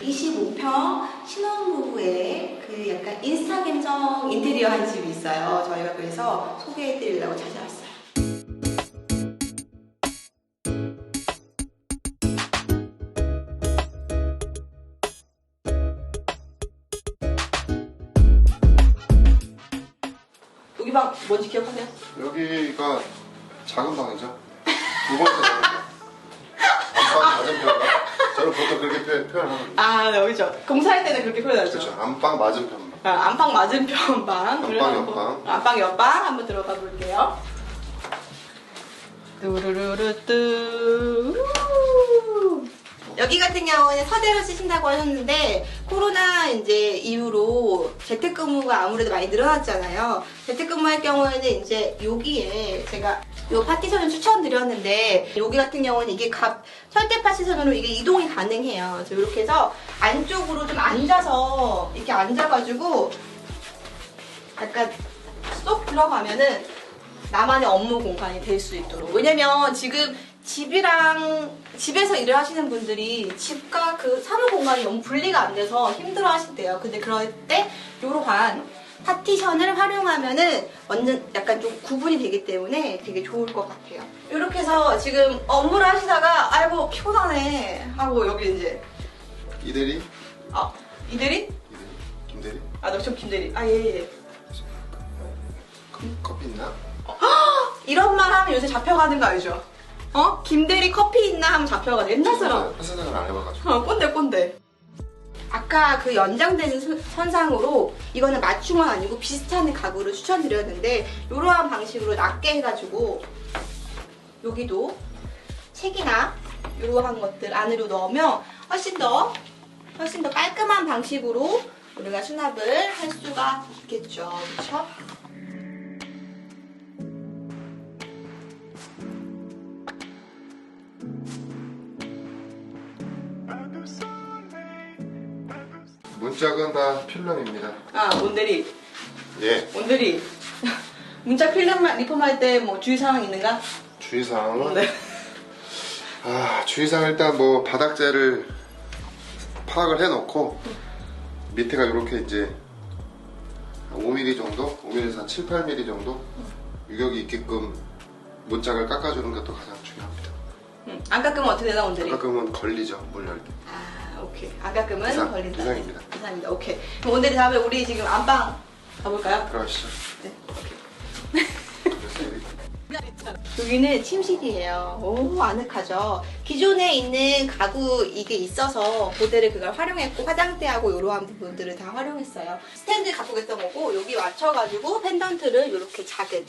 25평 신혼부부의 그 약간 인스타 감성 인테리어 한 집이 있어요. 저희가 그래서 소개해드리려고 찾아왔어요. 여기 방 뭔지 기억하세요? 여기가 작은 방이죠. 두 번째 방이죠. 저는 보통 그렇게 표현, 표현합니다. 아, 네, 여기죠. 공사할 때는 그렇게 표현하죠. 그렇죠. 안방 맞은편. 아, 안방 맞은편 방. 안방, 옆방. 안방 옆방 한번 들어가 볼게요. 뚜루루루 뚜. 우. 여기 같은 경우는 서대로 쓰신다고 하셨는데 코로나 이제 이후로 재택근무가 아무래도 많이 늘어났잖아요. 재택근무할 경우에는 이제 여기에 제가 요 파티션을 추천드렸는데 여기 같은 경우는 이게 갑 철제 파티션으로 이게 이동이 가능해요. 그래서 이렇게 해서 안쪽으로 좀 앉아서 이렇게 앉아가지고 약간 쏙 들어가면은 나만의 업무 공간이 될 수 있도록. 왜냐면 지금 집이랑 집에서 일을 하시는 분들이 집과 그 사무 공간이 너무 분리가 안 돼서 힘들어 하신대요. 근데 그럴 때 요러한 파티션을 활용하면은 완전 약간 좀 구분이 되기 때문에 되게 좋을 것 같아요. 이렇게 해서 지금 업무를 하시다가 아이고 피곤하네 하고 여기 이제 이대리? 아 이대리? 이대리? 김대리? 아, 너 좀 김대리. 아, 예, 예. 커, 커피 있나? 이런 말 하면 요새 잡혀가는 거 알죠? 어? 김대리 커피 있나 하면 잡혀가죠. 옛날처럼. 회사 생활 안 해봐가지고. 어, 꼰대, 꼰대. 아까 그 연장되는 선- 선상으로 이거는 맞춤은 아니고 비슷한 가구를 추천드렸는데 이러한 방식으로 낮게 해가지고 여기도 책이나 이러한 것들 안으로 넣으면 훨씬 더 훨씬 더 깔끔한 방식으로 우리가 수납을 할 수가 있겠죠. 그렇죠? 문짝은 다 필름입니다. 아, 몬데리. 예. 몬데리. 문자 필름 리폼할 때 뭐 주의사항 있는가? 주의사항은 네. 아, 주의사항 일단 뭐 바닥재를 파악을 해놓고 밑에가 이렇게 이제 5mm 정도, 5mm에서 한 7, 8mm 정도 유격이 있게끔 문짝을 깎아주는 것도 가장 중요합니다. 음, 안 깎으면 어떻게 되나, 몬데리? 깎으면 걸리죠, 물 열 때. 아, 오케이. 안 깎으면 이상, 걸린다. 이상입니다. 이상입니다. 오케이. 그럼 몬데리 다음에 우리 지금 안방 가볼까요? 들어가시죠. 네. 여기 여기는 침실이에요. 오, 아늑하죠. 기존에 있는 가구 이게 있어서 모델을 그걸 활용했고 화장대하고 이러한 부분들을 다 활용했어요. 스탠드 갖고 계던 거고 여기 맞춰가지고 펜던트를 이렇게 작은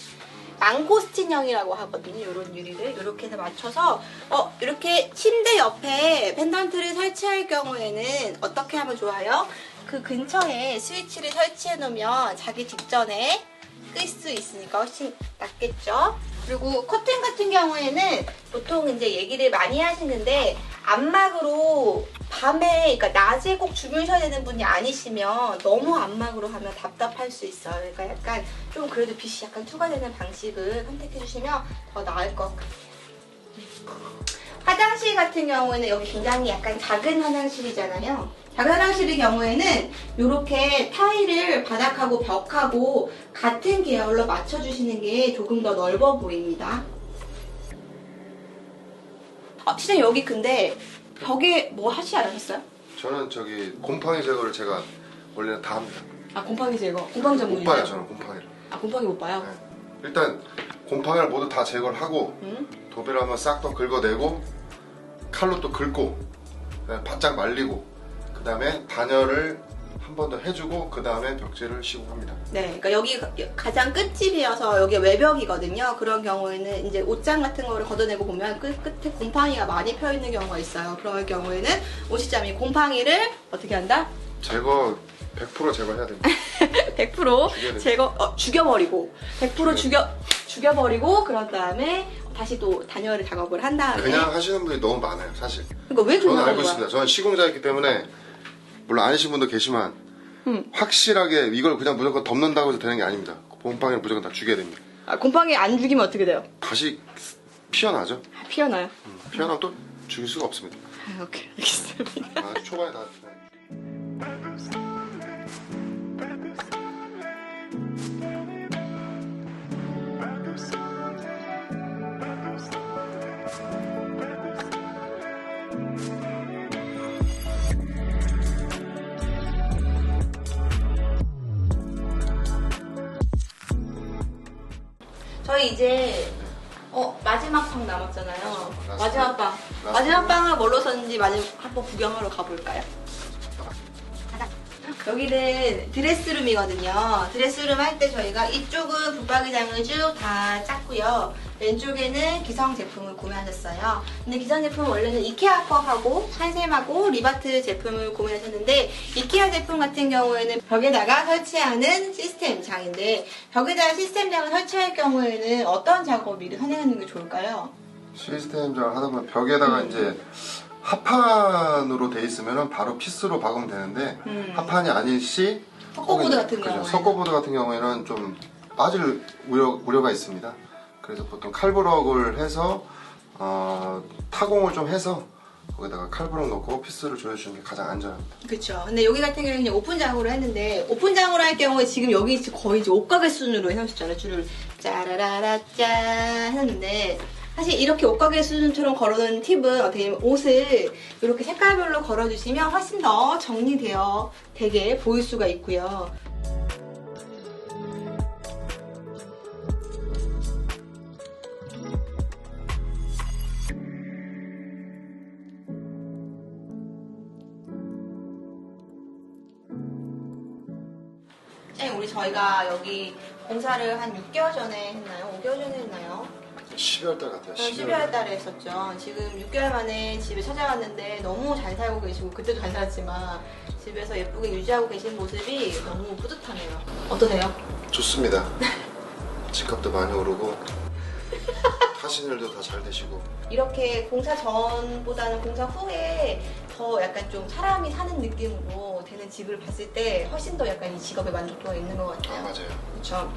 망고스틴형이라고 하거든요. 이런 유리를 이렇게 해서 맞춰서 어 이렇게 침대 옆에 펜던트를 설치할 경우에는 어떻게 하면 좋아요? 그 근처에 스위치를 설치해 놓으면 자기 직전에 끌 수 있으니까 훨씬 낫겠죠. 그리고 커튼 같은 경우에는 보통 이제 얘기를 많이 하시는데 안막으로 밤에 그러니까 낮에 꼭 주무셔야 되는 분이 아니시면 너무 안막으로 하면 답답할 수 있어요. 그러니까 약간 좀 그래도 빛이 약간 투과되는 방식을 선택해 주시면 더 나을 것 같아요. 화장실 같은 경우에는 여기 굉장히 약간 작은 화장실이잖아요. 작은 화장실의 경우에는 이렇게 타일을 바닥하고 벽하고 같은 계열로 맞춰주시는 게 조금 더 넓어 보입니다. 아, 시장 여기 근데 벽에 뭐 하시지 않으셨어요? 저는 저기 곰팡이 제거를 제가 원래는 다 합니다. 아 곰팡이 제거, 곰팡이 못 전문이세요? 봐요, 저는 곰팡이를. 아 곰팡이 못 봐요? 네. 일단 곰팡이를 모두 다 제거를 하고 응? 도배를 한번 싹 더 긁어내고 칼로 또 긁고 그다음에 바짝 말리고 그 다음에 단열을 한 번 더 해주고 그 다음에 벽지를 시공합니다. 네, 그러니까 여기 가장 끝집이어서 여기 외벽이거든요. 그런 경우에는 이제 옷장 같은 거를 걷어내고 보면 끝, 끝에 곰팡이가 많이 펴 있는 경우가 있어요. 그럴 경우에는 오시자면 곰팡이를 어떻게 한다? 제거 100% 제거해야 됩니다. 100% 죽여야 제거 어, 죽여버리고 100% 죽여 죽여버리고 그런 다음에 다시 또 단열을 작업을 한 다음에 그냥 하시는 분이 너무 많아요, 사실. 그러니까 왜 저는 그냥 알고? 있습니다. 저는 시공자이기 때문에 물론 아니신 분도 계시만 음. 확실하게 이걸 그냥 무조건 덮는다고 해서 되는 게 아닙니다. 곰팡이를 무조건 다 죽여야 됩니다. 아, 곰팡이 안 죽이면 어떻게 돼요? 다시 피어나죠. 아, 피어나요. 음, 피어나면 또 죽일 수가 없습니다. 아, 오케이 알겠습니다. 아주 초반에 다. 저희 이제 어 마지막 방 남았잖아요. 마지막, 마지막 방. 라스트. 마지막 방을 뭘로 썼는지 마지막 한번 구경하러 가볼까요? 여기는 드레스룸이거든요. 드레스룸 할 때 저희가 이쪽은 붙박이장을 쭉 다 짰고요. 왼쪽에는 기성 제품을 구매하셨어요. 근데 기성 제품은 원래는 이케아 거하고 한샘하고 리바트 제품을 구매하셨는데 이케아 제품 같은 경우에는 벽에다가 설치하는 시스템 장인데 벽에다가 시스템 장을 설치할 경우에는 어떤 작업을 미리 선행하는 게 좋을까요? 시스템장을 하다 보면 벽에다가 이제 합판으로 돼 있으면 바로 피스로 박으면 되는데 음. 합판이 아닐 시 석고보드 꼭 같은 그죠. 경우에는. 석고보드 같은 경우에는 좀 빠질 우려, 우려가 있습니다. 그래서 보통 칼브럭을 해서 어, 타공을 좀 해서 거기다가 칼브럭 넣고 피스를 조여주는 게 가장 안전합니다. 그렇죠. 근데 여기 같은 경우는 그냥 오픈장으로 했는데 오픈장으로 할 경우에 지금 여기 거의 이제 옷가게 수준으로 해놓으셨잖아요. 줄을 짜라라라 짠 했는데 사실 이렇게 옷가게 수준처럼 걸어놓은 팁은 어떻게 보면 옷을 이렇게 색깔별로 걸어주시면 훨씬 더 정리되어 되게 보일 수가 있고요. 쌤, 우리 저희가 여기 공사를 한 6개월 전에 했나요? 5개월 전에 했나요? 12월 달 같아요. 12월 달에 했었죠. 지금 6개월 만에 집에 찾아왔는데 너무 잘 살고 계시고 그때도 잘 살았지만 집에서 예쁘게 유지하고 계신 모습이 너무 뿌듯하네요. 어떠세요? 좋습니다. 집값도 많이 오르고 하시는 일도 다 잘 되시고 이렇게 공사 전보다는 공사 후에 더 약간 좀 사람이 사는 느낌으로 되는 집을 봤을 때 훨씬 더 약간 이 직업에 만족도가 있는 것아 같아요. 맞아요. 그렇죠.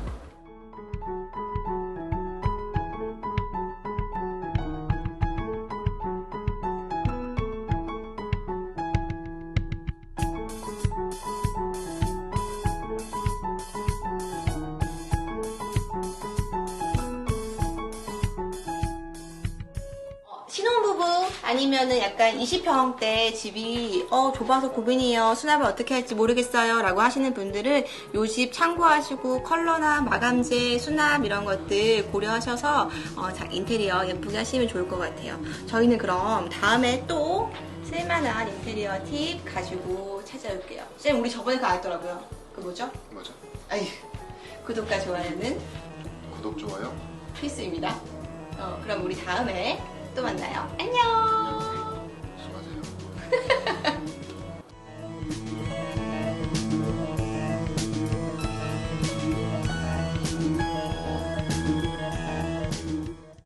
아니면은 약간 20평대 집이 어 좁아서 고민이에요 수납을 어떻게 할지 모르겠어요 라고 하시는 분들은 요 집 참고하시고 컬러나 마감재 수납 이런 것들 고려하셔서 어, 자, 인테리어 예쁘게 하시면 좋을 것 같아요 저희는 그럼 다음에 또 쓸만한 인테리어 팁 가지고 찾아올게요 쌤 우리 저번에 그거 알더라고요 그 뭐죠? 맞아. 아유 구독과 좋아요는 구독 좋아요. 필수입니다 어, 그럼 우리 다음에 또 만나요 안녕 수고하세요.